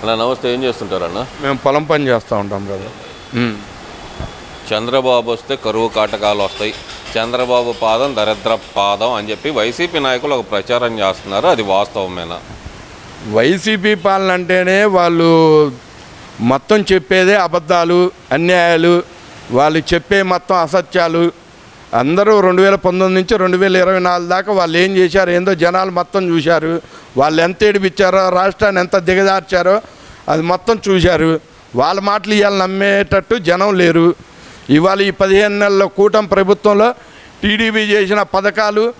అన్న నమస్తే ఏం చేస్తుంటారన్న మేము పొలం పని చేస్తూ ఉంటాం బ్రదర్ చంద్రబాబు వస్తే కరువు కాటకాలు వస్తాయి. చంద్రబాబు పాదం దరిద్ర పాదం అని చెప్పి వైసీపీ నాయకులు ఒక ప్రచారం చేస్తున్నారు. అది వాస్తవమేనా? వైసీపీ పాలన అంటేనే వాళ్ళు మొత్తం చెప్పేదే అబద్ధాలు అన్యాయాలు వాళ్ళు చెప్పే మొత్తం అసత్యాలు అందరూ రెండు వేల పంతొమ్మిది నుంచి రెండు వేల ఇరవై నాలుగు దాకా వాళ్ళు ఏం చేశారు? ఏందో జనాలు మొత్తం చూశారు. వాళ్ళు ఎంత ఏడిపించారో రాష్ట్రాన్ని ఎంత దిగజార్చారో అది మొత్తం చూశారు. వాళ్ళ మాటలు ఇవాళ నమ్మేటట్టు జనం లేరు. ఇవాళ ఈ పదిహేను నెలల కూటమి ప్రభుత్వంలో టీడీపీ చేసిన పథకాలు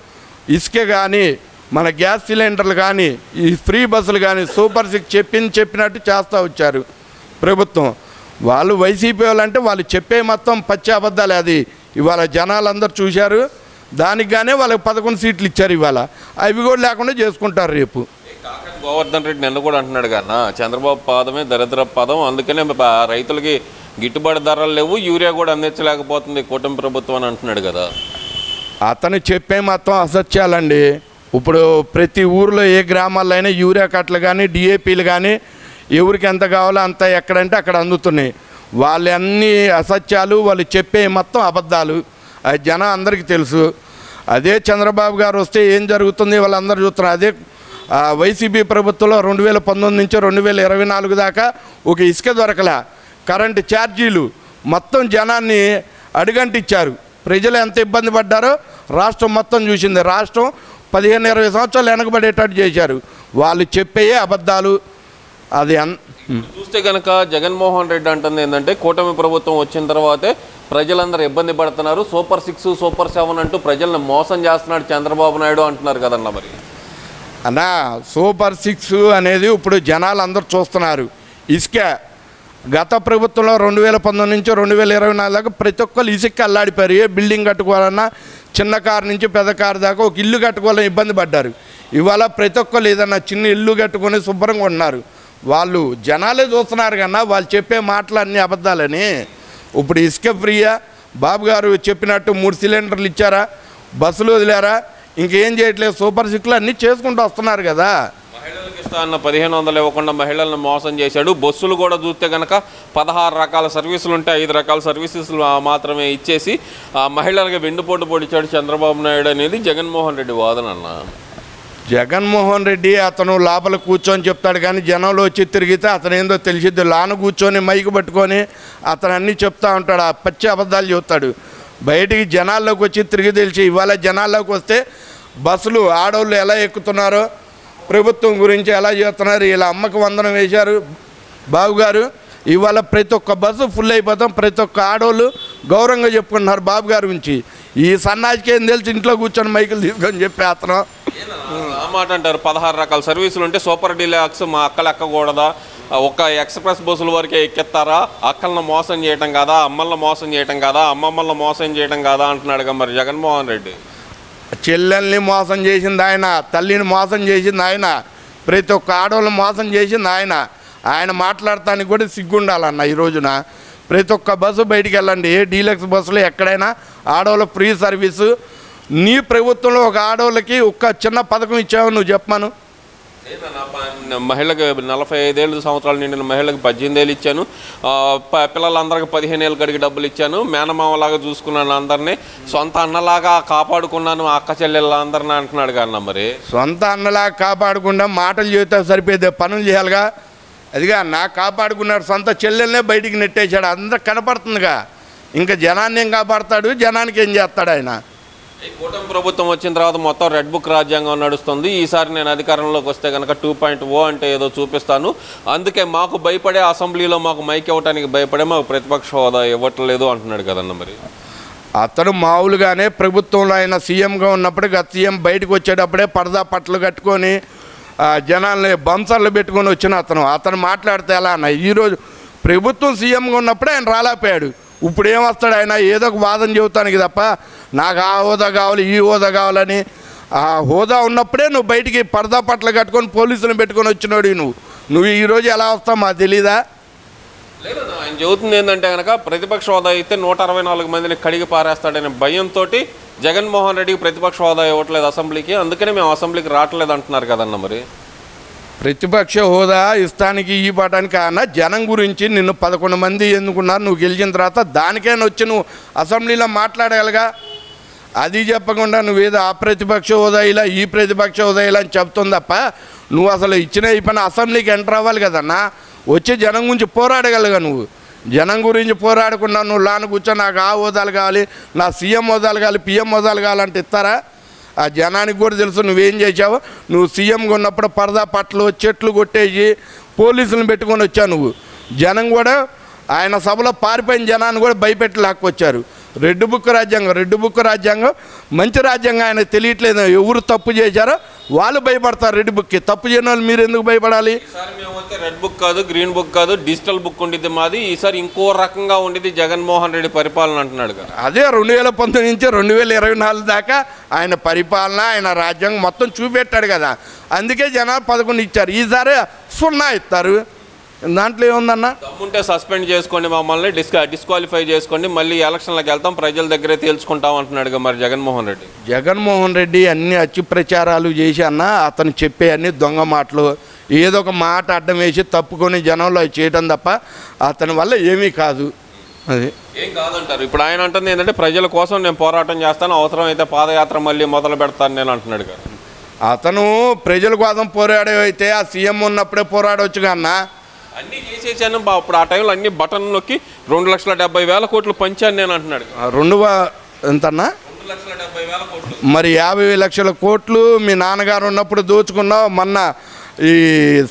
ఇసుక కానీ మన గ్యాస్ సిలిండర్లు కానీ ఈ ఫ్రీ బస్సులు కానీ సూపర్ సిక్స్ చెప్పింది చెప్పినట్టు చేస్తూ వచ్చారు ప్రభుత్వం. వాళ్ళు వైసీపీ వాళ్ళు అంటే వాళ్ళు చెప్పే మొత్తం పచ్చి అబద్ధాలే అది. ఇవాళ జనాలందరూ చూశారు. దానికి గానే వాళ్ళకి పదకొండు సీట్లు ఇచ్చారు ఇవాళ. అవి కూడా లేకుండా చేసుకుంటారు రేపు. గోవర్ధన్ రెడ్డి నిన్న కూడా అంటున్నాడు కన్నా చంద్రబాబు పాదమే దరిద్ర పాదం అందుకనే రైతులకి గిట్టుబాటు ధరలు లేవు యూరియా కూడా అందించలేకపోతుంది కూటమి ప్రభుత్వం అని అంటున్నాడు కదా. అతను చెప్పే మొత్తం అసత్యాలండి. ఇప్పుడు ప్రతి ఊర్లో ఏ గ్రామాల్లో అయినా యూరియా కట్టలు కానీ డిఏపీలు కానీ ఎవరికి ఎంత కావాలో అంత ఎక్కడంటే అక్కడ అందుతున్నాయి. వాళ్ళన్నీ అసత్యాలు వాళ్ళు చెప్పే మొత్తం అబద్ధాలు. అది జనం అందరికీ తెలుసు. అదే చంద్రబాబు గారు వస్తే ఏం జరుగుతుంది వాళ్ళందరూ చూస్తున్నారు అదే వైసీపీ ప్రభుత్వంలో రెండు వేల పంతొమ్మిది నుంచి రెండు వేల ఇరవై నాలుగు దాకా ఒక ఇసుక దొరకలే. కరెంటు ఛార్జీలు మొత్తం జనాన్ని అడుగంటిచ్చారు. ప్రజలు ఎంత ఇబ్బంది పడ్డారో రాష్ట్రం మొత్తం చూసింది. రాష్ట్రం పదిహేను ఇరవై సంవత్సరాలు వెనకబడేటట్టు చేశారు. వాళ్ళు చెప్పేయే అబద్ధాలు అది అన్ చూస్తే కనుక జగన్మోహన్ రెడ్డి అంటుంది ఏంటంటే కూటమి ప్రభుత్వం వచ్చిన తర్వాతే ప్రజలందరూ ఇబ్బంది పడుతున్నారు. సూపర్ సిక్స్ సూపర్ సెవెన్ అంటూ ప్రజల్ని మోసం చేస్తున్నాడు చంద్రబాబు నాయుడు అంటున్నారు కదన్న మరి. అన్నా సూపర్ సిక్స్ అనేది ఇప్పుడు జనాలు అందరూ చూస్తున్నారు. ఇసుక గత ప్రభుత్వంలో రెండు వేల పంతొమ్మిది నుంచి రెండు వేల ఇరవై నాలుగు దాకా ప్రతి ఒక్కరు ఇసుక అల్లాడిపోయారు. ఏ బిల్డింగ్ కట్టుకోవాలన్నా చిన్న కారు నుంచి పెద్ద కారు దాకా ఒక ఇల్లు కట్టుకోవాలని ఇబ్బంది పడ్డారు. ఇవాళ ప్రతి ఒక్కరు ఏదన్నా చిన్న ఇల్లు కట్టుకొని శుభ్రంగా ఉన్నారు. వాళ్ళు జనాలే చూస్తున్నారు కన్నా వాళ్ళు చెప్పే మాటలు అన్ని అబద్ధాలని. ఇప్పుడు ఇసుక ఫ్రీయా? బాబు గారు చెప్పినట్టు మూడు సిలిండర్లు ఇచ్చారా? బస్సులు వదిలారా? ఇంకేం చేయట్లేదు? సూపర్ సిక్లు అన్నీ చేసుకుంటూ వస్తున్నారు కదా. మహిళలకు ఇస్తా అన్న పదిహేను వందలు ఇవ్వకుండా మహిళలను మోసం చేశాడు. బస్సులు కూడా చూస్తే కనుక పదహారు రకాల సర్వీసులు ఉంటాయి. ఐదు రకాల సర్వీసెస్ మాత్రమే ఇచ్చేసి ఆ మహిళలకు వెండిపోటు పొడిచాడు చంద్రబాబు నాయుడు అనేది జగన్మోహన్ రెడ్డి వాదన అన్న. జగన్మోహన్ రెడ్డి అతను లోపల కూర్చొని చెప్తాడు కానీ జనంలో వచ్చి తిరిగితే అతను ఏందో తెలిసిద్ది. లాను కూర్చొని మైకు పట్టుకొని అతను అన్నీ చెప్తా ఉంటాడు ఆ పచ్చి అబద్ధాలు చెప్తాడు. బయటికి జనాల్లోకి వచ్చి తిరిగి తెలిసి ఇవాళ జనాల్లోకి వస్తే బస్సులు ఆడవాళ్ళు ఎలా ఎక్కుతున్నారో ప్రభుత్వం గురించి ఎలా చేస్తున్నారు ఇలా అమ్మకు వందనం వేశారు బాబు గారు. ఇవాళ ప్రతి ఒక్క బస్సు ఫుల్ అయిపోతాం ప్రతి ఒక్క ఆడవాళ్ళు గౌరవంగా చెప్పుకుంటున్నారు బాబు గారి గురించి. ఈ సన్నాజికి ఏం తెలిసి ఇంట్లో కూర్చొని మైకులు తీసుకొని చెప్పి అతను. మాట అంటారు. పదహారు రకాల సర్వీసులు ఉంటే సూపర్ డీలాక్స్ మా అక్కలు ఎక్కకూడదా ఒక ఎక్స్ప్రెస్ బస్సుల వరకే ఎక్కెత్తారా అక్కలను మోసం చేయటం కాదా? అమ్మల్ని మోసం చేయటం కాదా? అమ్మమ్మల్ని మోసం చేయటం కాదా? అంటున్నాడు కదా మరి జగన్మోహన్ రెడ్డి. చెల్లెల్ని మోసం చేసింది ఆయన తల్లిని మోసం చేసింది ఆయన ప్రతి ఒక్క ఆడవాళ్ళని మోసం చేసింది ఆయన. ఆయన మాట్లాడటానికి కూడా సిగ్గుండాలన్న ఈ రోజున. ప్రతి ఒక్క బస్సు బయటికి వెళ్ళండి. ఏ డీలక్స్ బస్సులో ఎక్కడైనా ఆడవాళ్ళ ఫ్రీ సర్వీసు నీ ప్రభుత్వంలో ఒక ఆడవాళ్ళకి ఒక్క చిన్న పథకం ఇచ్చావు నువ్వు చెప్పమను. ప- మహిళకి నలభై ఐదేళ్ళు సంవత్సరాలు నిండిన మహిళకి పద్దెనిమిది ఏళ్ళు ఇచ్చాను. పిల్లలందరికీ పదిహేను ఏళ్ళ గడికి డబ్బులు ఇచ్చాను. మేనమామలాగా చూసుకున్నాను అందరినీ సొంత అన్నలాగా కాపాడుకున్నాను అక్క చెల్లెళ్ళందరినీ అంటున్నాడు కన్నా మరి. సొంత అన్నలా కాపాడకుండా మాటలు చెబితే సరిపోయేది పనులు చేయాలిగా. అదిగా నా కాపాడుకున్నాడు సొంత చెల్లెల్నే బయటికి నెట్టేశాడు. అందరూ కనపడుతుందిగా. ఇంకా జనాన్ని ఏం కాపాడతాడు? జనానికి ఏం చేస్తాడు ఆయన? కూటమి ప్రభుత్వం వచ్చిన తర్వాత మొత్తం రెడ్ బుక్ రాజ్యాంగం నడుస్తుంది. ఈసారి నేను అధికారంలోకి వస్తే కనుక టూ పాయింట్ ఓ అంటే ఏదో చూపిస్తాను. అందుకే మాకు భయపడే అసెంబ్లీలో మాకు మైక్ ఇవ్వడానికి భయపడే మాకు ప్రతిపక్ష హోదా ఇవ్వట్లేదు అంటున్నాడు కదన్న మరి. అతను మామూలుగానే ప్రభుత్వంలో ఆయన సీఎంగా ఉన్నప్పుడు గత సీఎం బయటకు వచ్చేటప్పుడే పరదా పట్టలు కట్టుకొని జనాల్ని బంసర్లు పెట్టుకొని వచ్చిన అతను. అతను మాట్లాడితే ఎలా అన్న ఈరోజు ప్రభుత్వం సీఎంగా ఉన్నప్పుడే ఆయన రాలేకపోయాడు. ఇప్పుడు ఏమొస్తాడు ఆయన? ఏదో ఒక వాదన చెబుతానికి తప్ప నాకు ఆ హోదా కావాలి ఈ హోదా కావాలని ఆ హోదా ఉన్నప్పుడే నువ్వు బయటికి పరదా పట్ల కట్టుకొని పోలీసులను పెట్టుకొని వచ్చినాడు నువ్వు. నువ్వు ఈరోజు ఎలా వస్తావు మాకు తెలీదా? ఆయన చెబుతుంది ఏంటంటే కనుక ప్రతిపక్ష హోదా అయితే నూట అరవై నాలుగు మందిని కడిగి పారేస్తాడనే భయంతో జగన్మోహన్ రెడ్డికి ప్రతిపక్ష హోదా ఇవ్వట్లేదు అసెంబ్లీకి. అందుకనే మేము అసెంబ్లీకి రావట్లేదు అంటున్నారు కదన్న మరి. ప్రతిపక్ష హోదా ఇస్తానికి ఈ పాఠానికి అన్న జనం గురించి నిన్ను పదకొండు మంది ఎన్నుకున్నారు నువ్వు గెలిచిన తర్వాత దానికైనా వచ్చి నువ్వు అసెంబ్లీలో మాట్లాడగలగా అది చెప్పకుండా నువ్వేదో ఆ ప్రతిపక్ష హోదా ఇలా ఈ ప్రతిపక్ష హోదా ఇలా అని చెప్తుంది తప్ప నువ్వు అసలు ఇచ్చిన ఈ పని అసెంబ్లీకి ఎంటర్ అవ్వాలి కదన్నా? వచ్చి జనం గురించి పోరాడగలగా నువ్వు. జనం గురించి పోరాడకుండా నువ్వు లాను కూర్చో నాకు ఆ హోదాలు కావాలి నా సీఎం హోదాలు కావాలి పిఎం హోదాలు కావాలంటే ఇస్తారా? ఆ జనానికి కూడా తెలుసు నువ్వేం చేసావో నువ్వు సీఎంగా ఉన్నప్పుడు పరదా పట్లు చెట్లు కొట్టేసి పోలీసులను పెట్టుకొని వచ్చావు నువ్వు. జనం కూడా ఆయన సభలో పారిపోయిన జనాన్ని కూడా భయపెట్టి లాక్కొచ్చారు రెడ్ బుక్ రాజ్యాంగం రెడ్ బుక్ రాజ్యాంగం. మంచి రాజ్యాంగం ఆయన తెలియట్లేదు. ఎవరు తప్పు చేశారో వాళ్ళు భయపడతారు రెడ్ బుక్కి తప్పు చేయని వాళ్ళు మీరు ఎందుకు భయపడాలి? రెడ్ బుక్ కాదు గ్రీన్ బుక్ కాదు డిజిటల్ బుక్ ఉండిద్ది మాది. ఈసారి ఇంకో రకంగా ఉండిద్ది జగన్మోహన్ రెడ్డి పరిపాలన అంటున్నాడు కదా. అదే రెండు వేల పంతొమ్మిది నుంచి రెండు వేల ఇరవై నాలుగు దాకా ఆయన పరిపాలన ఆయన రాజ్యాంగం మొత్తం చూపెట్టాడు కదా. అందుకే జనాలు పదకొండు ఇచ్చారు. ఈసారి సున్నా ఇస్తారు. దాంట్లో ఏముందన్న? దమ్ముంటే సస్పెండ్ చేసుకోండి మమ్మల్ని డిస్కా డిస్క్వాలిఫై చేసుకోండి మళ్ళీ ఎలక్షన్లకు వెళ్తాం ప్రజల దగ్గరే తేల్చుకుంటాం అంటున్నాడు మరి జగన్మోహన్ రెడ్డి. జగన్మోహన్ రెడ్డి అన్ని అచ్చి ప్రచారాలు చేసి అన్న అతను చెప్పే అన్ని దొంగ మాటలు ఏదో ఒక మాట అడ్డం వేసి తప్పుకొని జనంలో చేయడం తప్ప అతని వల్ల ఏమీ కాదు. అది. ఏం కాదంటారు? ఇప్పుడు ఆయన అంటుంది ఏంటంటే ప్రజల కోసం నేను పోరాటం చేస్తాను అవసరమైతే పాదయాత్ర మళ్ళీ మొదలు పెడతాను నేను అంటున్నాడు అతను ప్రజల కోసం పోరాడే అయితే ఆ సీఎం ఉన్నప్పుడే పోరాడవచ్చు కన్నా చేసేసాను బా- అప్పుడు ఆ టైంలో అన్ని బటన్ నొక్కి రెండు లక్షల డెబ్బై వేల కోట్లు పంచాను నేను అంటున్నాడు. రెండు వా- ఎంతన్నా? రెండు లక్షల డెబ్బై వేల కోట్లు. మరి యాభై లక్షల కోట్లు మీ నాన్నగారు ఉన్నప్పుడు దోచుకున్నావు మొన్న ఈ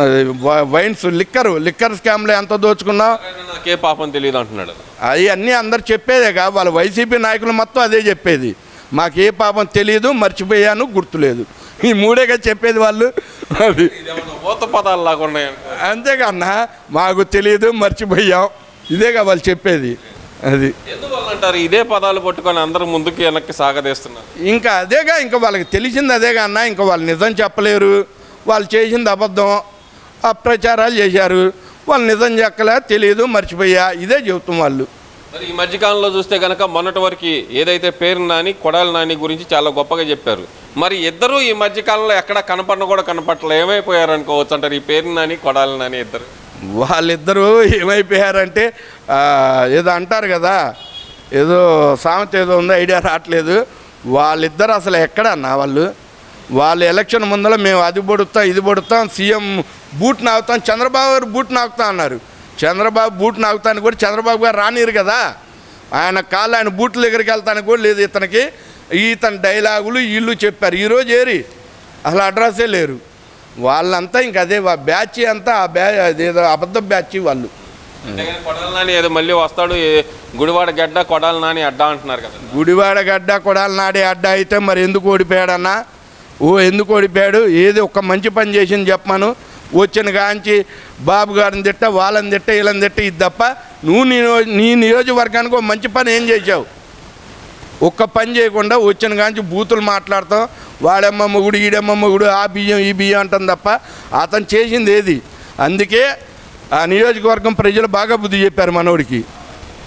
ఆ, వై- వైన్స్ లిక్కర్ లిక్కర్ స్కామ్లో ఎంత దోచుకున్నావు? ఆయన నాకే పాపం తెలియదు అంటున్నాడు. అవి అన్నీ అందరు చెప్పేదేగా వాళ్ళ వైసీపీ నాయకులు మొత్తం అదే చెప్పేది. మాకే పాపం తెలియదు మర్చిపోయాను గుర్తులేదు. ఈ మూడేగా చెప్పేది వాళ్ళు. అది ఇదేమన్నా పదాలు లాగా ఉన్నాయి అంతేకన్నా మాకు తెలియదు మర్చిపోయాం. ఇదేగా వాళ్ళు చెప్పేది. అది. అంటారు ఇదే పదాలు పట్టుకొని అందరూ ముందుకు వెనక్కి సాగదీస్తున్నారు. ఇంకా అదేగా ఇంకా వాళ్ళకి తెలిసింది అదేగా అన్న ఇంకా వాళ్ళు నిజం చెప్పలేరు. వాళ్ళు చేసింది అబద్ధం. అప్రచారాలు చేశారు. వాళ్ళు నిజం చెప్పలే తెలియదు మర్చిపోయా. ఇదే చెబుతాం వాళ్ళు. మరి ఈ మధ్యకాలంలో చూస్తే కనుక మొన్నటి వరకు ఏదైతే పేరు నాని కొడాల నాని గురించి చాలా గొప్పగా చెప్పారు. మరి ఇద్దరు ఈ మధ్యకాలంలో ఎక్కడ కనపడిన కూడా కనపడలే ఏమైపోయారు అనుకోవచ్చు అంటారు ఈ పేరు నాని కొడాలి నాని ఇద్దరు? వాళ్ళిద్దరూ ఏమైపోయారంటే ఏదో అంటారు కదా ఏదో సామెత ఏదో ఉందో ఐడియా రావట్లేదు. వాళ్ళిద్దరు అసలు ఎక్కడ నా వాళ్ళు? వాళ్ళు ఎలక్షన్ ముందర మేము అది పొడుతాం ఇది పొడుతాం సీఎం బూట్ నాగుతాం చంద్రబాబు గారు బూట్ నాకుతాం అన్నారు. చంద్రబాబు బూట్ నాగుతానికి కూడా చంద్రబాబు గారు రానిరు కదా. ఆయన కాళ్ళు ఆయన బూట్ల దగ్గరికి వెళ్తానికి కూడా లేదు ఇతనికి. ఇతని డైలాగులు వీళ్ళు చెప్పారు. ఈరోజు ఏరి అసలు అడ్రస్సే లేరు. వాళ్ళంతా ఇంక అదే బ్యాచ్ అంతా ఆ బ్యా అదేదో అబద్ధ బ్యాచ్ వాళ్ళు. కొడాలి నాని ఏదో మళ్ళీ వస్తాడు గుడివాడ గడ్డ కొడాలి నాని అడ్డా అంటున్నారు కదా. గుడివాడ గడ్డ కొడాలి నాడే అడ్డ అయితే మరి ఎందుకు ఓడిపోయాడన్నా? ఓ ఎందుకు ఓడిపోయాడు? ఏది ఒక్క మంచి పని చేసింది చెప్పమాను. వచ్చిన కాంచి బాబు గారిని తిట్ట వాళ్ళని తిట్ట వీళ్ళని తిట్ట ఇది తప్ప నువ్వు నీ నీ నియోజకవర్గానికి ఒక మంచి పని ఏం చేసావు ఒక్క పని చేయకుండా వచ్చిన కాంచి బూతులు మాట్లాడతాం వాడమ్మ మొగుడు ఈడమ్మ మొగుడు ఆ బియ్యం ఈ బియ్యం అంటాం తప్ప అతను చేసింది ఏది? అందుకే ఆ నియోజకవర్గం ప్రజలు బాగా బుద్ధి చెప్పారు మనోడికి.